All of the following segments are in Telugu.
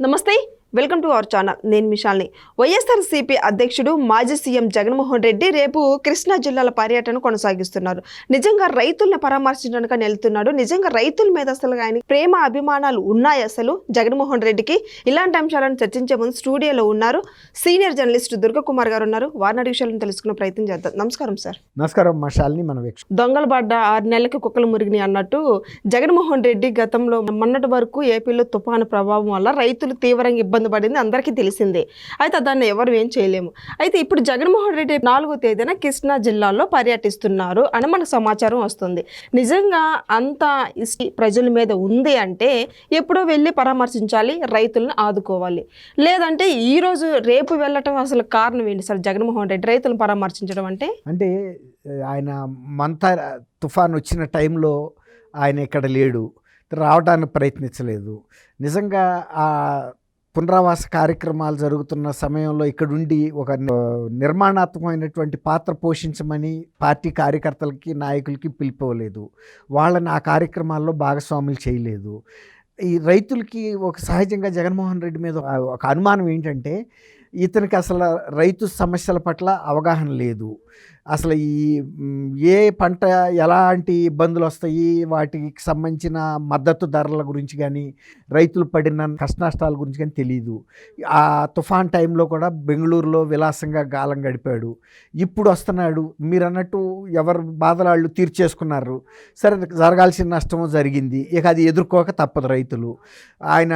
నమస్తే. Welcome to our channel. నేను మిషాల్ని. వైఎస్ఆర్సీపీ అధ్యక్షుడు మాజీ సీఎం జగన్మోహన్ రెడ్డి రేపు కృష్ణా జిల్లాల పర్యటన కొనసాగిస్తున్నారు. నిజంగా రైతులను పరామర్శించడానికి వెళ్తున్నాడు. నిజంగా రైతుల మీద అసలు ఆయన ప్రేమ అభిమానాలు ఉన్నాయి అసలు జగన్మోహన్ రెడ్డికి. ఇలాంటి అంశాలను చర్చించే ముందు స్టూడియోలో ఉన్నారు సీనియర్ జర్నలిస్ట్ దుర్గకుమార్ గారు ఉన్నారు. వారిని విషయాలను తెలుసుకునే ప్రయత్నం చేద్దాం. నమస్కారం సార్. నమస్కారం మన దొంగలు పడ్డ ఆరు నెలలకి కుక్కలు మురిగినాయి అన్నట్టు జగన్మోహన్ రెడ్డి గతంలో మొన్నటి వరకు ఏపీలో తుఫాను ప్రభావం వల్ల రైతులు తీవ్రంగా ఇబ్బంది పడింది అందరికీ తెలిసిందే. అయితే దాన్ని ఎవరు ఏం చేయలేము. అయితే ఇప్పుడు జగన్మోహన్ రెడ్డి నాలుగో తేదీన కృష్ణా జిల్లాలో పర్యటిస్తున్నారు అని మనకు సమాచారం వస్తుంది. నిజంగా అంత ఇష్టి ప్రజల మీద ఉంది అంటే ఎప్పుడో వెళ్ళి పరామర్శించాలి రైతులను ఆదుకోవాలి. లేదంటే ఈ రోజు రేపు వెళ్ళటం అసలు కారణం ఏంటి సార్ జగన్మోహన్ రెడ్డి? రైతులను పరామర్శించడం అంటే? అంటే ఆయన మంత తుఫాన్ వచ్చిన టైంలో ఆయన ఇక్కడ లేడు రావడానికి ప్రయత్నించలేదు. నిజంగా ఆ పునరావాస కార్యక్రమాలు జరుగుతున్న సమయంలో ఇక్కడుండి ఒక నిర్మాణాత్మకమైనటువంటి పాత్ర పోషించమని పార్టీ కార్యకర్తలకి నాయకులకి పిలిపోలేదు వాళ్ళని ఆ కార్యక్రమాల్లో భాగస్వాములు చేయలేదు. ఈ రైతులకి ఒక సహజంగా జగన్మోహన్ రెడ్డి మీద ఒక అనుమానం ఏంటంటే ఇతనికి అసలు రైతు సమస్యల పట్ల అవగాహన లేదు. అసలు ఈ ఏ పంట ఎలాంటి ఇబ్బందులు వస్తాయి? వాటికి సంబంధించిన మద్దతు ధరల గురించి కానీ రైతులు పడిన కష్టనష్టాల గురించి కానీ తెలియదు ఆ తుఫాన్ టైంలో కూడా బెంగళూరులో విలాసంగా గాలం గడిపాడు. ఇప్పుడు వస్తున్నాడు. మీరు అన్నట్టు ఎవరు బాధలాళ్ళు తీర్చేసుకున్నారు సరే జరగాల్సిన నష్టము జరిగింది. ఇక అది ఎదుర్కోక తప్పదు రైతులు. ఆయన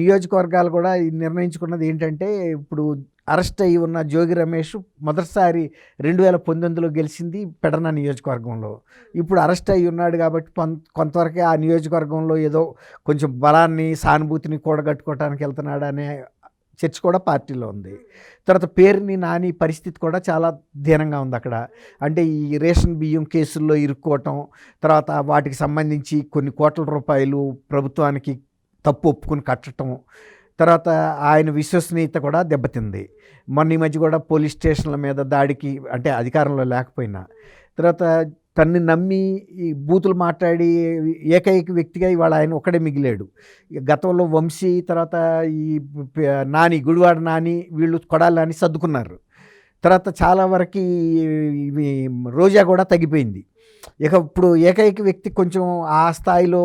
నియోజకవర్గాలు కూడా నిర్ణయించుకున్నది ఏంటంటే ఇప్పుడు అరెస్ట్ అయ్యి ఉన్న జోగి రమేష్ మొదటిసారి రెండు వేల పంతొమ్మిదిలో గెలిచింది పెడన నియోజకవర్గంలో. ఇప్పుడు అరెస్ట్ అయ్యి ఉన్నాడు కాబట్టి కొంతవరకే ఆ నియోజకవర్గంలో ఏదో కొంచెం బలాన్ని సానుభూతిని కూడగట్టుకోవడానికి వెళ్తున్నాడు అనే చర్చ కూడా పార్టీలో ఉంది. తర్వాత పేరుని నాని పరిస్థితి కూడా చాలా దీనంగా ఉంది అక్కడ. అంటే ఈ రేషన్ బియ్యం కేసుల్లో ఇరుక్కోవటం తర్వాత వాటికి సంబంధించి కొన్ని కోట్ల రూపాయలు ప్రభుత్వానికి తప్పు ఒప్పుకుని కట్టడం తర్వాత ఆయన విశ్వసనీయత కూడా దెబ్బతింది. మొన్న ఈ మధ్య కూడా పోలీస్ స్టేషన్ల మీద దాడికి అంటే అధికారంలో లేకపోయినా. తర్వాత తన్ని నమ్మి ఈ బూతులు మాట్లాడి ఏకైక వ్యక్తిగా ఇవాళ ఆయన ఒక్కడే మిగిలాడు. గతంలో వంశీ తర్వాత ఈ నాని గుడివాడ నాని వీళ్ళు కొడాలి నాని సర్దుకున్నారు. తర్వాత చాలా వరకు రోజా కూడా తగ్గిపోయింది. ఇక ఇప్పుడు ఏకైక వ్యక్తి కొంచెం ఆ స్థాయిలో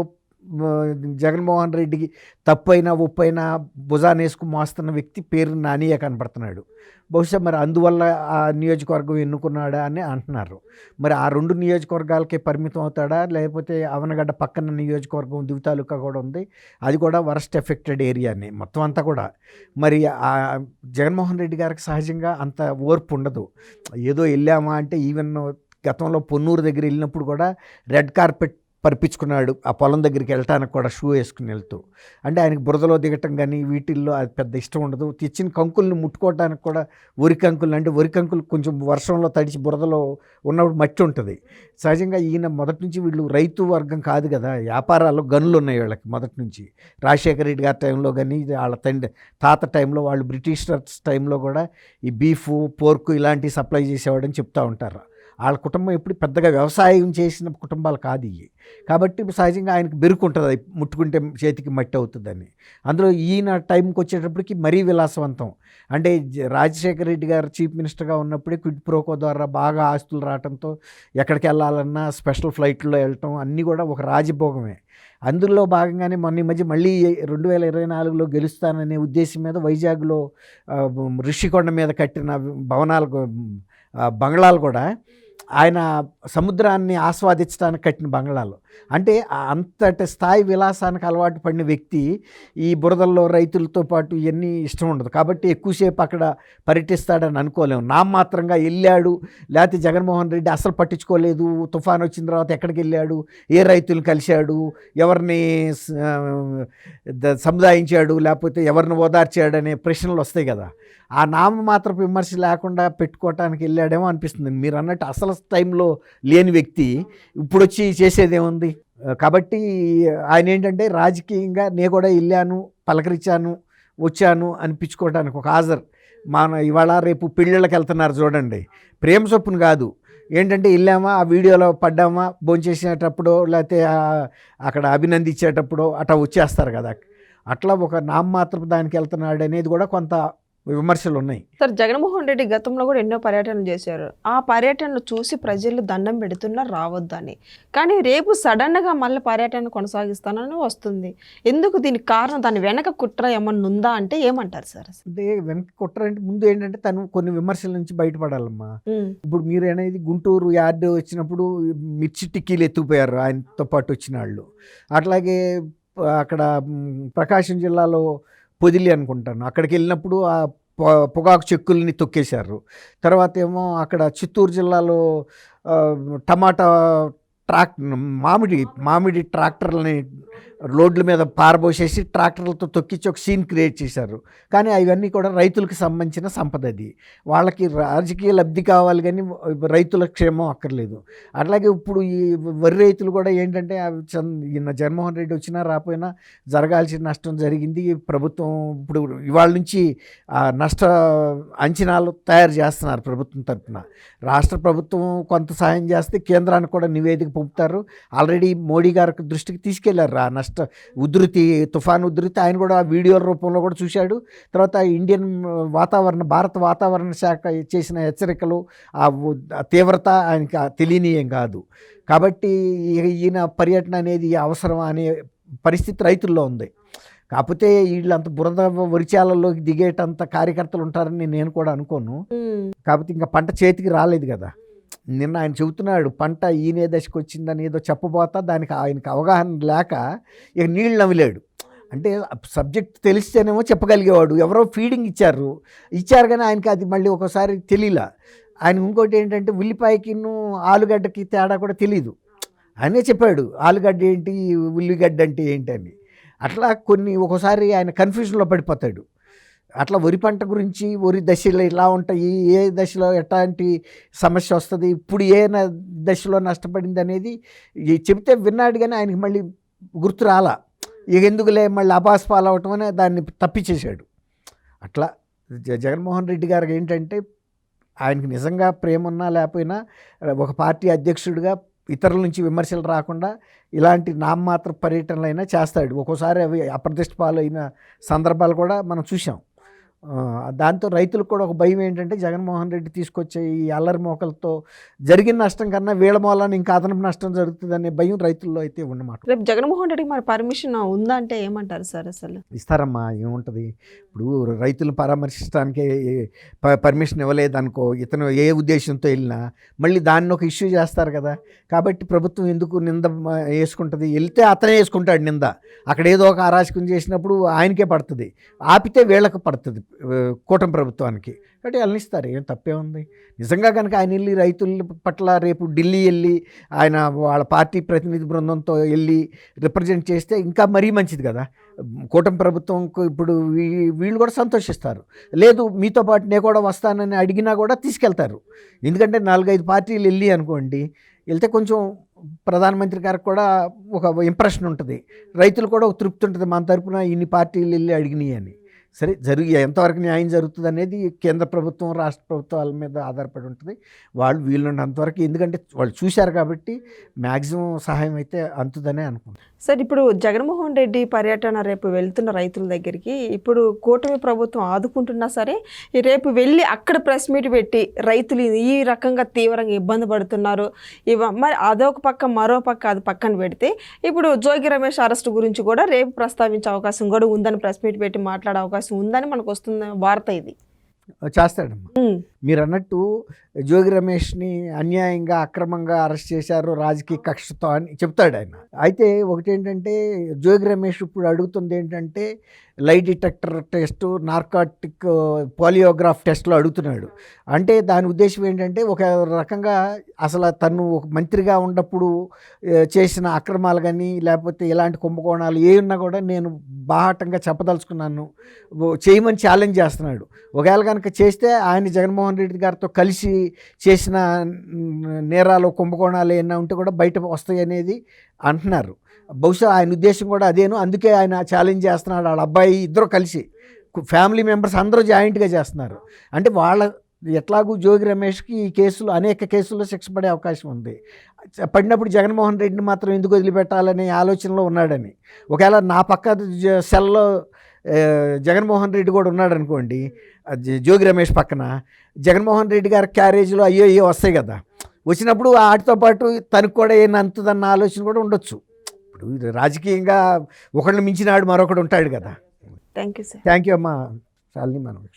జగన్మోహన్ రెడ్డికి తప్పైనా ఒప్పైనా భుజాన్ని వేసుకు మోస్తున్న వ్యక్తి పేరు నానియే కనపడుతున్నాడు. బహుశా మరి అందువల్ల ఆ నియోజకవర్గం ఎన్నుకున్నాడా అని అంటున్నారు. మరి ఆ రెండు నియోజకవర్గాలకే పరిమితం అవుతాడా? లేకపోతే అవనగడ్డ పక్కన నియోజకవర్గం దివితాలుకా కూడా ఉంది. అది కూడా వరస్ట్ ఎఫెక్టెడ్ ఏరియానే మొత్తం అంతా కూడా. మరి ఆ జగన్మోహన్ రెడ్డి గారికి సహజంగా అంత ఓర్పు ఉండదు. ఏదో వెళ్ళామా అంటే ఈవెన్ గతంలో పొన్నూరు దగ్గర వెళ్ళినప్పుడు కూడా రెడ్ కార్పెట్ పరిపించుకున్నాడు. ఆ పొలం దగ్గరికి వెళ్ళటానికి కూడా షూ వేసుకుని వెళ్తూ. అంటే ఆయనకి బురదలో దిగటం కానీ వీటిల్లో అది పెద్ద ఇష్టం ఉండదు. తెచ్చిన కంకుల్ని ముట్టుకోవడానికి కూడా వరి కంకులు అంటే వరి కంకులు కొంచెం వర్షంలో తడిచి బురదలో ఉన్నప్పుడు మట్టి ఉంటుంది. సహజంగా ఈయన మొదటి నుంచి వీళ్ళు రైతు వర్గం కాదు కదా వ్యాపారాల్లో గనులు ఉన్నాయి వీళ్ళకి మొదటి నుంచి. రాజశేఖర రెడ్డి గారి టైంలో కానీ వాళ్ళ తండ్రి తాత టైంలో వాళ్ళు బ్రిటిషర్స్ టైంలో కూడా ఈ బీఫ్ పోర్కు ఇలాంటివి సప్లై చేసేవాడని చెప్తూ ఉంటారు. వాళ్ళ కుటుంబం ఎప్పుడు పెద్దగా వ్యవసాయం చేసిన కుటుంబాలు కాదు ఇవి కాబట్టి సహజంగా ఆయనకు బెరుకుంటుంది అది ముట్టుకుంటే చేతికి మట్టి అవుతుందని. అందులో ఈయన టైంకి వచ్చేటప్పటికి మరీ విలాసవంతం. అంటే రాజశేఖర రెడ్డి గారు చీఫ్ మినిస్టర్గా ఉన్నప్పుడే క్విడ్ ప్రోకో ద్వారా బాగా ఆస్తులు రావడంతో ఎక్కడికి వెళ్ళాలన్నా స్పెషల్ ఫ్లైట్లో వెళ్ళటం అన్నీ కూడా ఒక రాజభోగమే. అందులో భాగంగానే మొన్న ఈ మధ్య మళ్ళీ రెండు వేల ఇరవై నాలుగులో గెలుస్తాననే ఉద్దేశం మీద వైజాగ్లో రిషికొండ ఋషికొండ మీద కట్టిన భవనాలు బంగ్లాలు కూడా ఆయన సముద్రాన్ని ఆస్వాదించడానికి కట్టిన బంగ్లాలు. అంటే అంతటి స్థాయి విలాసానికి అలవాటు పడిన వ్యక్తి ఈ బురదల్లో రైతులతో పాటు ఇవన్నీ ఇష్టం ఉండదు. కాబట్టి ఎక్కువసేపు అక్కడ పర్యటిస్తాడని అనుకోలేము. నామాత్రంగా వెళ్ళాడు లేకపోతే జగన్మోహన్ రెడ్డి అసలు పట్టించుకోలేదు. తుఫాన్ వచ్చిన తర్వాత ఎక్కడికి వెళ్ళాడు? ఏ రైతులు కలిశాడు? ఎవరిని సముదాయించాడు? లేకపోతే ఎవరిని ఓదార్చాడు అనే ప్రశ్నలు వస్తాయి కదా. ఆ నామ మాత్రం విమర్శ లేకుండా పెట్టుకోవటానికి వెళ్ళాడేమో అనిపిస్తుంది. మీరు అన్నట్టు అసలు టైంలో లేని వ్యక్తి ఇప్పుడు వచ్చి చేసేదేముంది కాబట్టి ఆయన ఏంటంటే రాజకీయంగా నేను కూడా వెళ్ళాను పలకరించాను వచ్చాను అనిపించుకోవడానికి ఒక హాజరు. మన ఇవాళ రేపు పెళ్ళిళ్ళకి వెళ్తున్నారు చూడండి. ప్రేమ చొప్పును కాదు. ఏంటంటే వెళ్ళామా ఆ వీడియోలో పడ్డామా భోంచేసేటప్పుడు లేకపోతే అక్కడ అభినందించేటప్పుడు అట్లా వచ్చేస్తారు కదా. అట్లా ఒక నామమాత్రపు దానికి వెళ్తున్నాడు అనేది కూడా కొంత విమర్శలు ఉన్నాయి సార్ జగన్మోహన్ రెడ్డి గతంలో కూడా ఎన్నో పర్యటనలు చేశారు. ఆ పర్యటనలు చూసి ప్రజలు దండం పెడుతున్నారు రావద్దని. కానీ రేపు సడన్గా మళ్ళీ పర్యటన కొనసాగిస్తానని వస్తుంది. ఎందుకు దీనికి కారణం? దాని వెనక కుట్ర ఏమన్నా ఉందా అంటే ఏమంటారు సార్ అంటే వెనక్కి కుట్రంటే ముందు ఏంటంటే తను కొన్ని విమర్శల నుంచి బయటపడాలమ్మా. ఇప్పుడు మీరు అనేది గుంటూరు యార్డ్ వచ్చినప్పుడు మిర్చి టిక్కీలు ఎత్తుకుపోయారు ఆయనతో పాటు వచ్చిన వాళ్ళు. అట్లాగే అక్కడ ప్రకాశం జిల్లాలో పొదిలి అనుకుంటాను. అక్కడికి వెళ్ళినప్పుడు ఆ పొ- పొగాకు చెక్కుల్ని తొక్కేశారు. తర్వాత ఏమో అక్కడ చిత్తూరు జిల్లాలో టమాటా ట్రాక్ మామిడి మామిడి ట్రాక్టర్లని రోడ్ల మీద పారబోసేసి ట్రాక్టర్లతో తొక్కించి ఒక సీన్ క్రియేట్ చేశారు. కానీ అవన్నీ కూడా రైతులకు సంబంధించిన సంపద అది. వాళ్ళకి రాజకీయ లబ్ధి కావాలి కానీ రైతుల క్షేమం అక్కర్లేదు. అట్లాగే ఇప్పుడు ఈ వరి రైతులు కూడా ఏంటంటే అవి జగన్మోహన్ రెడ్డి వచ్చినా రాపోయినా జరగాల్సిన నష్టం జరిగింది. ప్రభుత్వం ఇప్పుడు ఇవాళ నుంచి నష్ట అంచనాలు తయారు చేస్తున్నారు ప్రభుత్వం తరఫున రాష్ట్ర ప్రభుత్వం కొంత సాయం చేస్తే కేంద్రానికి కూడా నివేదిక పంపుతారు ఆల్రెడీ మోడీ గారి దృష్టికి తీసుకెళ్ళారు ఆ నష్ట ఉధృతి తుఫాన్ ఉధృతి ఆయన కూడా ఆ వీడియోల రూపంలో కూడా చూశాడు. తర్వాత ఇండియన్ వాతావరణ భారత వాతావరణ శాఖ చేసిన హెచ్చరికలు ఆ తీవ్రత ఆయనకి తెలియనీయం కాదు. కాబట్టి ఈయన పర్యటన అనేది అవసరం అనే పరిస్థితి రైతుల్లో ఉంది. కాకపోతే వీళ్ళంత బురద వరిచాలలోకి దిగేటంత కార్యకర్తలు ఉంటారని నేను కూడా అనుకోను. కాకపోతే ఇంకా పంట చేతికి రాలేదు కదా. నిన్న ఆయన చెబుతున్నాడు పంట ఈనే దశకు వచ్చిందని ఏదో చెప్పబోతా దానికి ఆయనకి అవగాహన లేక ఇక నీళ్ళు నవ్విలేడు అంటే సబ్జెక్ట్ తెలిస్తేనేమో చెప్పగలిగేవాడు. ఎవరో ఫీడింగ్ ఇచ్చారు. ఇచ్చారు కానీ ఆయనకి అది మళ్ళీ ఒకసారి తెలియలా ఆయన ఇంకోటి ఏంటంటే ఉల్లిపాయకి ఆలుగడ్డకి తేడా కూడా తెలియదు ఆయనే చెప్పాడు ఆలుగడ్డ ఏంటి? ఉల్లిగడ్డ అంటే ఏంటి? అని. అట్లా కొన్ని ఒకసారి ఆయన కన్ఫ్యూజన్లో పడిపోతాడు. అట్లా వరి పంట గురించి వరి దశలు ఎలా ఉంటాయి ఏ దశలో ఎట్లాంటి సమస్య వస్తుంది ఇప్పుడు ఏ దశలో నష్టపడింది అనేది చెబితే విన్నాడు కానీ ఆయనకి మళ్ళీ గుర్తు రాలా. ఇక ఎందుకులే మళ్ళీ అబాస్ పాలవటం అనే దాన్ని తప్పించేశాడు అట్లా జ- జగన్మోహన్ రెడ్డి గారికి ఏంటంటే ఆయనకి నిజంగా ప్రేమ ఉన్నా లేకపోయినా ఒక పార్టీ అధ్యక్షుడిగా ఇతరుల నుంచి విమర్శలు రాకుండా ఇలాంటి నామమాత్ర పర్యటనలైనా చేస్తాడు. ఒక్కోసారి అవి అప్రతిష్ట పాలైన సందర్భాలు కూడా మనం చూసాం దాంతో రైతులకు కూడా ఒక భయం ఏంటంటే జగన్మోహన్ రెడ్డి తీసుకొచ్చే ఈ అల్లరి మోకలతో జరిగిన నష్టం కన్నా వీళ్ళ మూలాన ఇంకా అదనపు నష్టం జరుగుతుందనే భయం రైతుల్లో అయితే ఉన్నమాట. రేపు జగన్మోహన్ రెడ్డికి మరి పర్మిషన్ ఉందా అంటే ఏమంటారు సార్ అసలు? ఇస్తారమ్మా ఏముంటుంది? ఇప్పుడు రైతులను పరామర్శించడానికి పర్మిషన్ ఇవ్వలేదనుకో ఇతను ఏ ఉద్దేశంతో వెళ్ళినా మళ్ళీ దాన్ని ఒక ఇష్యూ చేస్తారు కదా. కాబట్టి ప్రభుత్వం ఎందుకు నింద వేసుకుంటుంది? వెళ్తే అతనే వేసుకుంటాడు నింద. అక్కడ ఏదో ఒక అరాచకం చేసినప్పుడు ఆయనకే పడుతుంది. ఆపితే వీళ్ళకి పడుతుంది. కూటమి ప్రభుత్వానికి. కాబట్టి వెళ్ళనిస్తారు ఏం తప్పే ఉంది నిజంగా కనుక ఆయన వెళ్ళి రైతుల పట్ల రేపు ఢిల్లీ వెళ్ళి ఆయన వాళ్ళ పార్టీ ప్రతినిధి బృందంతో వెళ్ళి రిప్రజెంట్ చేస్తే ఇంకా మరీ మంచిది కదా. కూటమి ప్రభుత్వంకు ఇప్పుడు వీ- వీళ్ళు కూడా సంతోషిస్తారు. లేదు మీతో పాటు నేను కూడా వస్తానని అడిగినా కూడా తీసుకెళ్తారు. ఎందుకంటే నాలుగైదు పార్టీలు వెళ్ళి అనుకోండి వెళ్తే కొంచెం ప్రధానమంత్రి గారికి కూడా ఒక ఇంప్రెషన్ ఉంటుంది. రైతులు కూడా ఒక తృప్తి ఉంటుంది. మన తరపున ఇన్ని పార్టీలు వెళ్ళి అడిగినాయి అని సరే జరిగి ఎంతవరకు న్యాయం జరుగుతుంది అనేది కేంద్ర ప్రభుత్వం రాష్ట్ర ప్రభుత్వాల మీద ఆధారపడి ఉంటుంది. వాళ్ళు వీళ్ళున్నంతవరకు ఎందుకంటే వాళ్ళు చూశారు కాబట్టి మ్యాక్సిమం సహాయం అయితే అంతుదనే అనుకుంటున్నాను సార్ ఇప్పుడు జగన్మోహన్ రెడ్డి పర్యటన రేపు వెళ్తున్న రైతుల దగ్గరికి ఇప్పుడు కూటమి ప్రభుత్వం ఆదుకుంటున్నా సరే రేపు వెళ్ళి అక్కడ ప్రెస్ మీట్ పెట్టి రైతులు ఈ రకంగా తీవ్రంగా ఇబ్బంది పడుతున్నారు. ఇవ మరి అదొక పక్క మరో పక్క అది పక్కన పెడితే ఇప్పుడు జోగి రమేష్ అరెస్ట్ గురించి కూడా రేపు ప్రస్తావించే అవకాశం కూడా ఉందని ప్రెస్ మీట్ పెట్టి మాట్లాడే అవకాశం ఉందని మనకు వస్తున్న వార్త ఇది. చేస్తాడమ్మా. మీరు అన్నట్టు జోగి రమేష్ని అన్యాయంగా అక్రమంగా అరెస్ట్ చేశారు రాజకీయ కక్షతో అని చెప్తాడు ఆయన. అయితే ఒకటి ఏంటంటే జోగి రమేష్ ఇప్పుడు అడుగుతుంది ఏంటంటే లై డిటెక్టర్ టెస్ట్ నార్కాటిక్ పోలియోగ్రాఫ్ టెస్ట్లో అడుగుతున్నాడు. అంటే దాని ఉద్దేశం ఏంటంటే ఒక రకంగా అసలు తను ఒక మంత్రిగా ఉన్నప్పుడు చేసిన అక్రమాలు కానీ లేకపోతే ఇలాంటి కుంభకోణాలు ఏ ఉన్నా కూడా నేను బాహాటంగా చెప్పదలుచుకున్నాను. చేయమని ఛాలెంజ్ చేస్తున్నాడు. ఒకవేళ కనుక చేస్తే ఆయన జగన్మోహన్ రెడ్డి గారితో కలిసి చేసిన నేరాలు కుంభకోణాలు ఏమైనా ఉంటే కూడా బయట వస్తాయి అనేది అంటున్నారు. బహుశా ఆయన ఉద్దేశం కూడా అదేను. అందుకే ఆయన ఛాలెంజ్ చేస్తున్నాడు. వాళ్ళ అబ్బాయి ఇద్దరు కలిసి ఫ్యామిలీ మెంబర్స్ అందరూ జాయింట్గా చేస్తున్నారు. అంటే వాళ్ళ ఎట్లాగూ జోగి రమేష్కి ఈ కేసులు అనేక కేసుల్లో శిక్ష పడే అవకాశం ఉంది. పడినప్పుడు జగన్మోహన్ రెడ్డిని మాత్రం ఎందుకు వదిలిపెట్టాలనే ఆలోచనలో ఉన్నాడని. ఒకవేళ నా పక్క సెల్లో జగన్మోహన్ రెడ్డి కూడా ఉన్నాడు అనుకోండి జోగి రమేష్ పక్కన జగన్మోహన్ రెడ్డి గారి క్యారేజీలో అయ్యో అయ్యో వస్తాయి కదా. వచ్చినప్పుడు వాటితో పాటు తనకు కూడా ఏం అంతదన్న ఆలోచన కూడా ఉండొచ్చు. ఇప్పుడు రాజకీయంగా ఒకళ్ళని మించినాడు మరొకడు ఉంటాడు కదా. Thank you sir thank you అమ్మా. శాలిని మనం